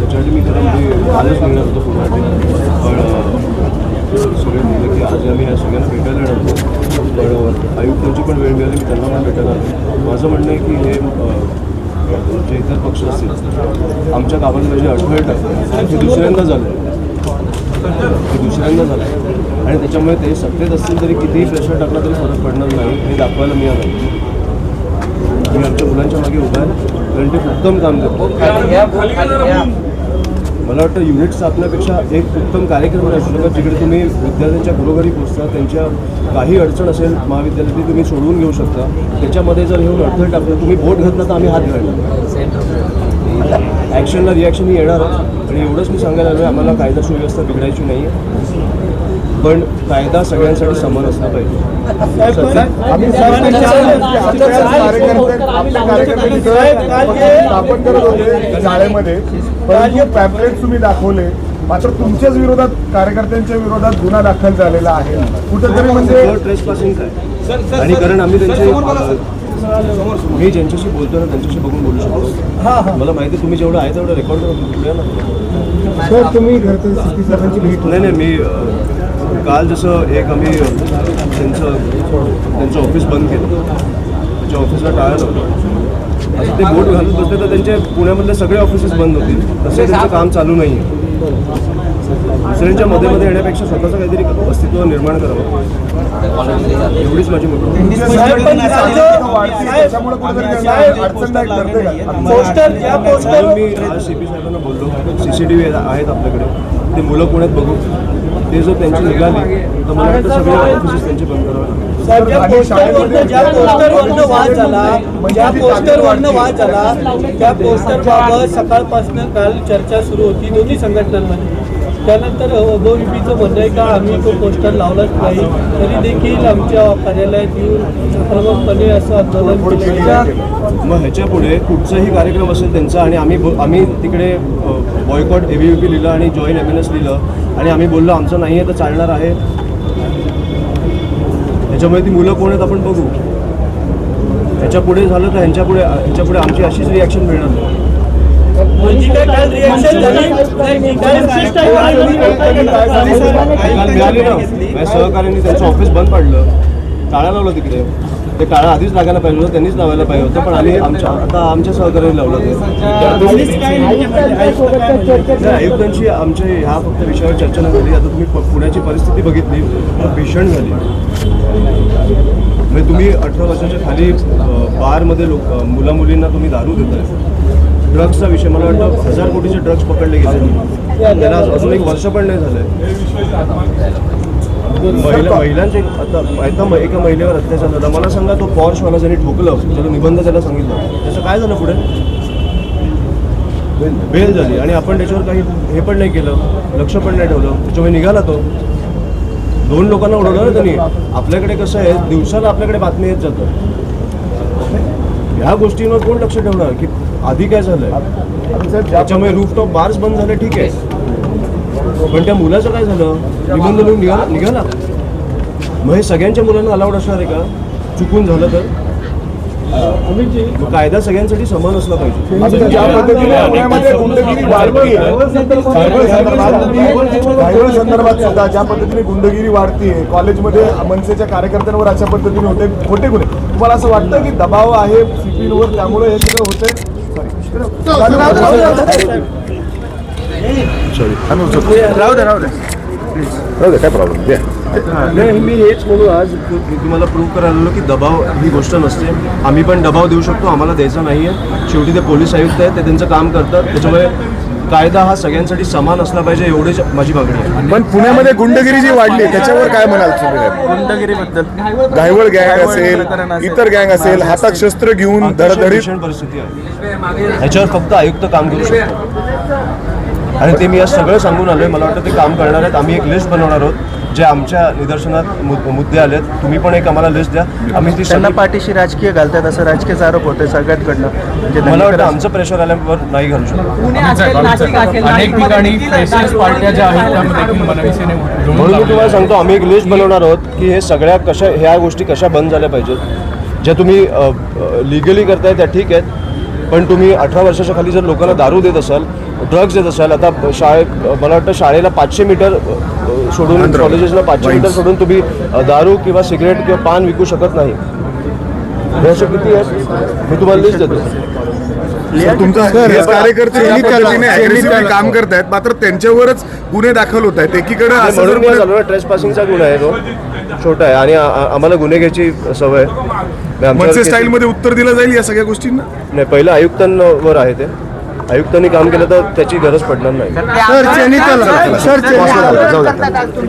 त्याच्यासाठी मी खरं म्हणजे कालच निघणार होतो पुण्यासाठी पण सगळे म्हणलं की आज आम्ही या सगळ्यांना भेटायला येणार होतो. पण आयुक्तांची पण वेळ मिळाली मी त्यांना पण भेटायला माझं म्हणणं आहे की हे जे इतर पक्ष असतील आमच्या गावांमध्ये जे अडथळे टाकतात हे दुसऱ्यांदा झालं. हे दुसऱ्यांदा झालं. आणि त्याच्यामुळे ते सत्तेत असतील तरी कितीही प्रेशर टाकला तरी फरक पडणार नाही हे दाखवायला मी मी आमच्या मुलांच्या मागे उभा आहे. कारण ते उत्तम काम करतो मला वाटतं युनिट स्थापनापेक्षा एक उत्तम कार्यक्रम असू शकतो जिकडे तुम्ही विद्यार्थ्यांच्या घरोघरी पोहोचता त्यांच्या काही अडचण असेल महाविद्यालयातली तुम्ही सोडवून घेऊ शकता. त्याच्यामध्ये जर येऊन अडथळे टाकलं तुम्ही बोट घातला तर आम्ही हात घालणार ॲक्शनला रिॲक्शन ही येणारच. आणि एवढंच मी सांगायला आलो आम्हाला कायदा सुव्यवस्था बिघडायची नाही आहे पण कायदा सगळ्यांसाठी समान असला पाहिजे. सध्या आम्ही स्थापन करत होते शाळेमध्ये पॅम्पलेट तुम्ही दाखवले मात्र तुमच्याच विरोधात कार्यकर्त्यांच्या विरोधात गुन्हा दाखल झालेला आहे कुठेतरी म्हणजे ट्रेस पासिंग काय आणि कारण आम्ही त्यांचे मी ज्यांच्याशी बोलतो ना त्यांच्याशी बघून बोलू शकतो मला माहिती आहे तुम्ही जेवढं आहे तेवढं रेकॉर्ड करून बोलूया ना सर तुम्ही घरच्या नाही नाही मी काल जसं एक आम्ही त्यांचं त्यांचं ऑफिस बंद केलं. त्यांच्या ऑफिसला टाळलं होतं. असं ते बोट घालत बसले तर त्यांचे पुण्यामधले सगळे ऑफिसेस बंद होतील तसे त्यांचं काम चालू नाही आहे दुसऱ्यांच्या मध्ये मध्ये येण्यापेक्षा स्वतःचं काहीतरी अस्तित्व निर्माण करावं. एवढीच माझी मी आज सी पी साहेबांना बोललो. सी सी टी व्ही आहेत आपल्याकडे. ते मुलं पुण्यात बघू ते जर त्यांची निघाली तर मला वाटतं सगळे ऑफिसेस त्यांचे बंद करावे लागतील साहेब ज्या पोस्टरवरनं ज्या पोस्टरवरनं वाद झाला ज्या पोस्टरवरनं वाद झाला त्या पोस्टरबाबत सकाळपासून काल चर्चा सुरू होती दोन्ही संघटनांमध्ये. त्यानंतर ओबीपीचं म्हणणं आहे का आम्ही तो पोस्टर लावलाच नाही तरी देखील आमच्या कार्यालयात येऊन प्रमुखपणे असं आंदोलन केलं. मग ह्याच्या पुढे कुठचाही कार्यक्रम असेल त्यांचा आणि आम्ही आम्ही तिकडे बॉयकॉट ए व्ही पी लिहिलं आणि जॉईन एम एन एस लिहिलं आणि आम्ही बोललो आमचं नाही आहे तर चालणार आहे. त्याच्यामुळे ती मुलं कोण आहेत आपण बघू. ह्याच्या पुढे झालं तर ह्यांच्या पुढे ह्याच्या पुढे आमची अशीच रिॲक्शन मिळणार नाही. म्हणजे माझ्या सहकार्यांनी त्यांचं ऑफिस बंद पाडलं. टाळा लावलं तिकडे. ते टाळा आधीच लागायला पाहिजे होतं त्यांनीच लावायला पाहिजे होतं पण आम्ही आमच्या आता आमच्या सहकार्याने लावलं ते. नाही, आयुक्तांची आमच्या ह्या फक्त विषयावर चर्चा नाही झाली. आता तुम्ही पुण्याची परिस्थिती बघितली तर भीषण झाली. म्हणजे तुम्ही अठरा वर्षाच्या खाली बारमध्ये लोक मुला मुलींना तुम्ही दारू देताय. ड्रग्सचा विषय मला वाटतं हजार कोटीचे ड्रग्स पकडले गेले. त्याला अजून एक वर्ष पण नाही झालंय. महिला महिलांचे आता एका महिलेवर अत्याचार झाला. मला सांगा तो पॉर्शवाला ज्यांनी ठोकलं त्याला निबंध त्याला सांगितलं. त्याचं काय झालं पुढे? बेल झाली. आणि आपण त्याच्यावर काही हे पण नाही केलं लक्ष पण नाही ठेवलं. त्याच्यामुळे निघाला तो. दोन लोकांना उडवलं ना त्यांनी. आपल्याकडे कसं आहे दिवसाला आपल्याकडे बातमी येत जातं. ह्या गोष्टींवर कोण लक्ष ठेवणार? की आधी काय झालंय? त्याच्यामुळे रूफटॉप बार्स बंद झाले ठीक आहे. पण त्या मुलाचं काय झालं? निबंध लिहून निघाला निघाला. मग हे सगळ्यांच्या मुलांना अलाउड असणार आहे का? चुकून झालं तर? कायदा सगळ्यांसाठी समान असला पाहिजे. आता ज्या पद्धतीने पुण्यामध्ये गुंडगिरी वाढती रायगड संदर्भात सुद्धा ज्या पद्धतीने गुंडगिरी वाढतीये कॉलेजमध्ये मनसेच्या कार्यकर्त्यांवर अशा पद्धतीने होते खोटे गुन्हे. तुम्हाला असं वाटतं की दबाव आहे सीपीवर त्यामुळे हे सगळं होतंय राहू दे राहू दे राहू दे काय प्रॉब्लेम द्या नाही मी हेच म्हणून आज मी तुम्हाला प्रूव्ह करायला की दबाव ही गोष्ट नसते. आम्ही पण दबाव देऊ शकतो आम्हाला द्यायचा नाही आहे शेवटी ते पोलीस आयुक्त आहेत ते त्यांचं काम करतात. त्याच्यामुळे कायदा हा सगळ्यांसाठी समान असला पाहिजे एवढीच माझी मागणी आहे. पण पुण्यामध्ये गुंडगिरी जी वाढली त्याच्यावर काय म्हणाल तुम्ही? गुंडगिरीबद्दल. घायवळ गँग असेल इतर गँग असेल हातात शस्त्र घेऊन भीषण परिस्थिती आहे. ह्याच्यावर फक्त आयुक्त काम करू शकतो. आणि ते मी आज सगळं सांगून आलोय. मला वाटतं ते काम करणार आहेत. आम्ही एक लिस्ट बनवणार आहोत जे आमच्या निदर्शनात मु- मुद्दे आलेत. तुम्ही पण एक आम्हाला लिस्ट द्या. आम्ही ती त्यांना सगळी पाठीशी राजकीय घालतात असं राजकीय आरोप होतोय सगळ्याकडनं. म्हणजे मला वाटतं आमचं प्रेशर आल्यावर नाही घालू शकतो अनेक ठिकाणी फ्रेशर्स पार्ट्या ज्या आहेत त्यामध्ये देखील मनविसेने म्हणून मी तुम्हाला सांगतो आम्ही एक लिस्ट बनवणार आहोत की हे सगळ्या कशा ह्या गोष्टी कशा बंद झाल्या पाहिजेत. ज्या तुम्ही लिगली करताय त्या ठीक आहेत. पण तुम्ही अठरा वर्षाच्या खाली जर लोकांना दारू देत असाल ड्रग्ज येत असाल. आता शाळेत मला वाटतं शाळेला पाचशे मीटर सोडून कॉलेजेसला पाचशे मीटर सोडून तुम्ही दारू किंवा सिगरेट किंवा पान विकू शकत नाही. हे असे किती आहेत मी तुम्हाला लिस्ट देतो. तुमचा कार्यकर्ते काम करतायत मात्र त्यांच्यावरच गुन्हे दाखल होत आहेत. एकीकडे म्हणून ट्रेस पासिंगचा गुन्हा आहे तो. छोटा आहे. आणि आम्हाला गुन्हे घ्यायची सवय आहे. मी आमच्यावर मनसे केस- स्टाईल मध्ये उत्तर दिलं जाईल या सगळ्या गोष्टींना? नाही पहिलं आयुक्तांवर आहे ते. आयुक्तांनी काम केलं तर त्याची गरज पडणार नाही सर सर.